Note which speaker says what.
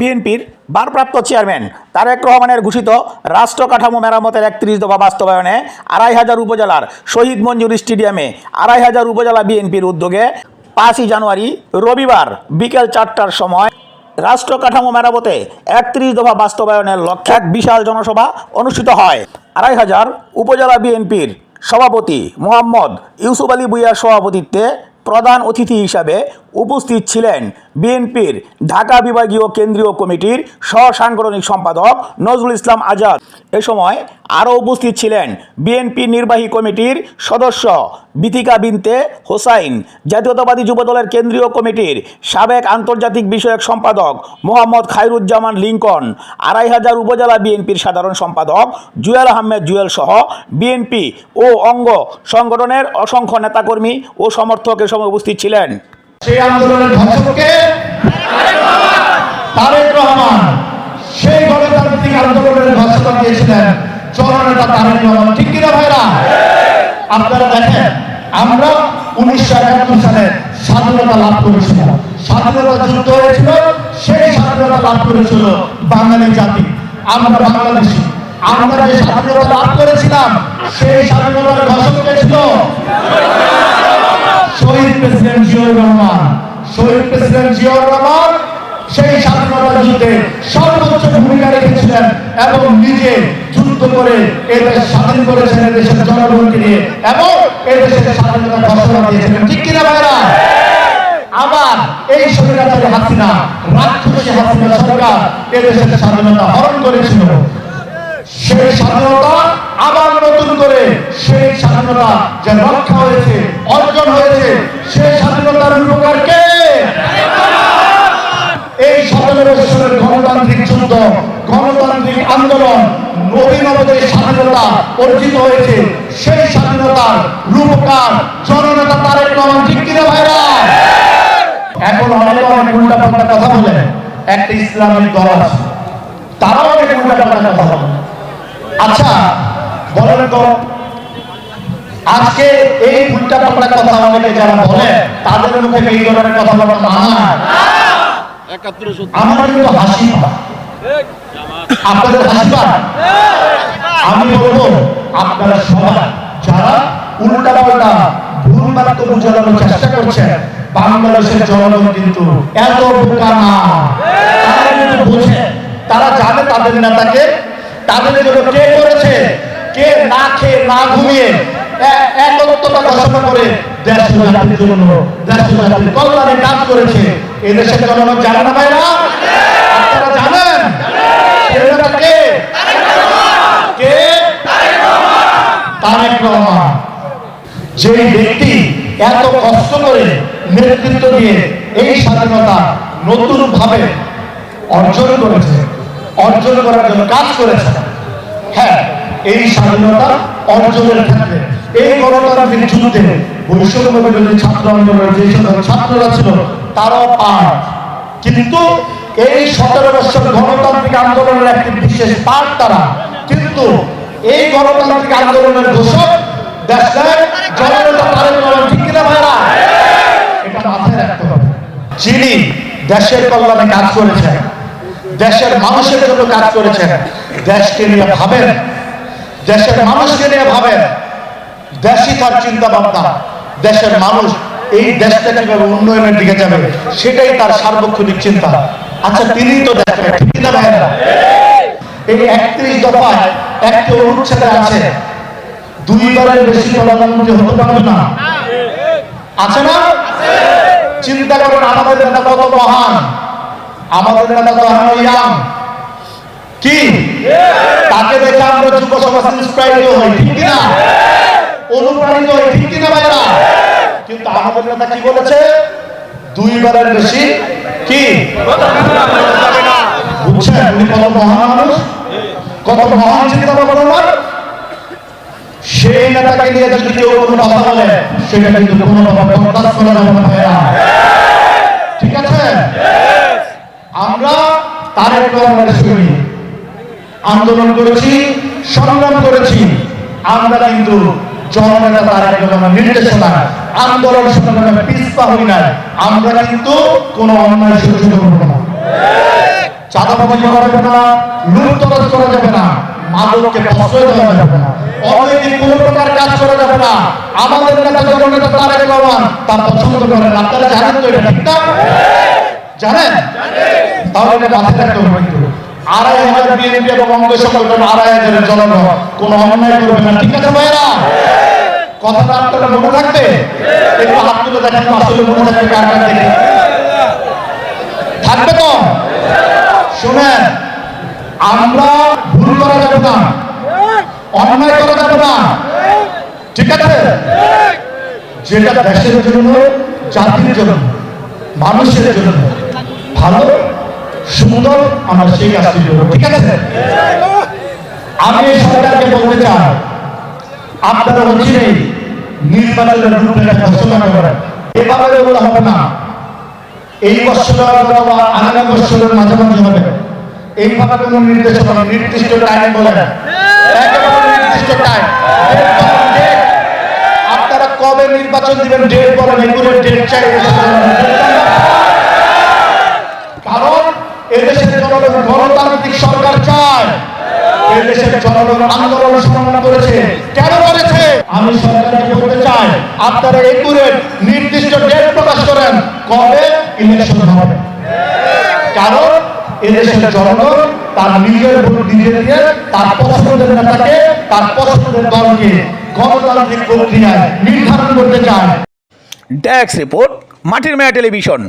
Speaker 1: বিএনপির ভারপ্রাপ্ত চেয়ারম্যান তারেক রহমানের ঘোষিত রাষ্ট্র কাঠামো মেরামতের একত্রিশ দফা বাস্তবায়নে আড়াই হাজার উপজেলার শহীদ মঞ্জুর স্টেডিয়ামে আড়াই হাজার উপজেলা বিএনপির উদ্যোগে পাঁচই জানুয়ারি রবিবার বিকেল চারটার সময় রাষ্ট্র কাঠামো মেরামতে একত্রিশ দফা বাস্তবায়নের লক্ষ্যে এক বিশাল জনসভা অনুষ্ঠিত হয়। আড়াই হাজার উপজেলা বিএনপির সভাপতি মোহাম্মদ ইউসুফ আলী বুইয়ার সভাপতিত্বে প্রধান অতিথি হিসাবে উপস্থিত ছিলেন বিএনপির ঢাকা বিভাগীয় কেন্দ্রীয় কমিটির সহসাংগঠনিক সম্পাদক নজরুল ইসলাম আজাদ। এ সময় আরও উপস্থিত ছিলেন বিএনপি নির্বাহী কমিটির সদস্য বিথিকা বিনতে হোসাইন, জাতীয়তাবাদী যুবদলের কেন্দ্রীয় কমিটির সাবেক আন্তর্জাতিক বিষয়ক সম্পাদক মোহাম্মদ খায়রুজ্জামান লিঙ্কন, আড়াই হাজার উপজেলা বিএনপির সাধারণ সম্পাদক জুয়েল আহমেদ জুয়েল সহ বিএনপি ও অঙ্গ সংগঠনের অসংখ্য নেতাকর্মী ও সমর্থক এ সময় উপস্থিত ছিলেন।
Speaker 2: সেই আন্দোলনের ধ্বংসকে তারেক রহমান, সেই গণতান্ত্রিক আন্দোলনের ধ্বংসতা দিয়েছিলেন। জননেতা তারেক রহমান। ঠিক কিনা ভাইরা? আপনারা দেখেন, আমরা উনিশশো একাত্তর সালে স্বাধীনতা লাভ করেছিলাম। স্বাধীনতা যুদ্ধ হয়েছিল, সেই স্বাধীনতা লাভ করেছিল বাঙালি জাতি। আমরা বাংলাদেশি। আমরা যে স্বাধীনতা লাভ করেছিলাম, সেই স্বাধীনতার ঘোষক ছিল? শহীদ প্রেসিডেন্ট জিয়াউর রহমান, শহীদ প্রেসিডেন্ট জিয়াউর রহমান সেই স্বাধীনতা যুদ্ধে সর্বোচ্চ ভূমিকা রেখেছিলেন এবং নিজে যুদ্ধ করে এদেশ স্বাধীন করেছেন এদেশের জনগণকে নিয়ে এবং এদেশের স্বাধীনতা ঘোষণা দিয়েছিলেন। ঠিক কিনা ভাইরা? আবার এই স্বৈরাচারী হাসিনা, রাক্ষসী হাসিনা সরকার এদেশের স্বাধীনতা হরণ করেছিল। সেই স্বাধীনতা আবার নতুন করে, সেই স্বাধীনতা যে রক্ষা হয়েছে, অর্জন হয়েছে, সেই স্বাধীনতার উপকার কে? এই সতেরো বছরের গণতান্ত্রিক যুদ্ধ, গণতান্ত্রিক আন্দোলন নবীনবদের স্বাধীনতা অর্জিত হয়েছে, সেই স্বাধীনতার রূপকার জননেতা তারেক রহমান, ঠিক কিনা ভাইরা? এখন অনেকে অনেক উল্টা পাল্টা কথা বলে, একটা ইসলামিক দল আছে, তারাও অনেক উল্টা পাল্টা কথা বলে। আচ্ছা বলেন তো আজকে এই উল্টা পাল্টা কথা অনেকে যারা বলে, তাদের মুখে এই ধরনের কথা বলা মানায় আমার কিন্তু হাসি। আপনাদের হাসি? আমি বলব, আপনারা সবাই, যারা উল্টা পাল্টা ভুল বাক্য বোঝানোর চেষ্টা করছেন, বাংলাদেশের জনগণ কিন্তু এত বোকা না তারা জানে তাদের নেতাকে তাদের জন্য কে করেছে? কে না খেয়ে না ঘুমিয়ে? যে ব্যক্তি এত কষ্ট করে নেতৃত্ব দিয়ে এই স্বাধীনতা নতুন ভাবে অর্জন করেছে, অর্জন করার জন্য কাজ করেছে হ্যাঁ এই স্বাধীনতা অর্জনের ক্ষেত্রে, এই গণতান্ত্রিক যুদ্ধে ছাত্র আন্দোলনের যে সকল ছাত্ররা ছিল, তারাও পাঠ কিন্তু এই সতেরো বছর গণতান্ত্রিক আন্দোলনের একটি বিশেষ পাঠ তারা। কিন্তু এই গণতান্ত্রিক আন্দোলনের ঘোষক দেশের রহমান, ঠিক কিনা ভাইরা? এটা মাথায় রাখতে হবে। যিনি দেশের কল্যাণে কাজ করেছেন, দেশের মানুষের জন্য কাজ করেছেন দেশকে নিয়ে ভাবেন, দেশের মানুষকে নিয়ে ভাবেন, দেশই তার চিন্তা ভাবনা দেশের মানুষ এই দেশটা কীভাবে উন্নয়নের দিকে যাবে, সেটাই তার সার্বক্ষণিক চিন্তা। আচ্ছা তিনি তো দেখেন, ঠিক না ভাইয়েরা এই একত্রিশ দফায় একটি অনুচ্ছেদে আছে, দুইবারের বেশি প্রধানমন্ত্রী হতে পারবে না। আছে না? চিন্তা করেন, আমাদের নেতা কত মহান, আমাদের নেতা কত ইয়াং কি? তাকে দেখে আমরা যুব সমাজ হই, ঠিক কিনা? অনুপ্রাণিত হই, ঠিক কিনা ভাইরা? কিন্তু আমাদের নেতা কি বলেছে? দুইবারের বেশি কি? বুঝছেন? উনি কত মহান মানুষ, কত মহান চিন্তা ভাবনা সেই নেতাকে নিয়ে যদি কেউ কোনো কথা বলে, সেটা কিন্তু কোনো বরদাস্ত করা যাবে না। ভাইরা। ঠিক আছে? আমরা সঙ্গে আন্দোলন করেছি, সংগ্রাম করেছি। আমরা কিন্তু জননেতা রহমান নির্দেশনা আন্দোলন সংগ্রামে পিছপা হই না আমরা কিন্তু কোনো অন্যায় সহ্য করব না। চাঁদাবাজি করা যাবে না, লুটতরাজ করা যাবে না, মাদককে প্রশ্রয় দেওয়া যাবে না কাজ করা যাবে না। আমাদের নেতা জননেতা জানেন তাহলে হবে আড়াই হাজার কোনো মনে একটু হাত তুলে দেখেন থাকবে আমরা ভুল করা যাবে না। অন্যায় করা যাবে না। ঠিক আছে? যেটা দেশের জন্য, জাতির জন্য, মানুষের জন্য ভালো সুন্দর আমরা সেই কাজটি করব, ঠিক আছে? আমি এই সরকারকে বলতে চাই, আপনারা অচিরেই রূপরেখা ঘোষণা করেন। হবে না। এই অথবা আগামী বছরের মাঝামাঝি হবে। এইভাবে কোনো নির্দেশনা, নির্দিষ্ট টাইম বলে নির্দিষ্ট টাইম আপনারা কবে নির্বাচন দিবেন ডেট বলেন এগুলো ডেট চাই। এদেশের জনগণ গণতান্ত্রিক সরকার চায় এদেশের জনগণ আন্দোলন সংগ্রাম করেছে, কেন করেছে? আমি সরকারকে বলতে চাই, আপনারা নির্দিষ্ট ডেট প্রকাশ করেন, কবে? ইলেকশন হবে। কারণ এদেশের জনগণ তার নিজের ভোট নিজে দিয়ে তার পছন্দের নেতাকে, তার পছন্দের দলকে গণতান্ত্রিক প্রক্রিয়ায় নির্ধারণ করতে চায়।
Speaker 1: ডেস্ক রিপোর্ট মাটির মেয়া টেলিভিশন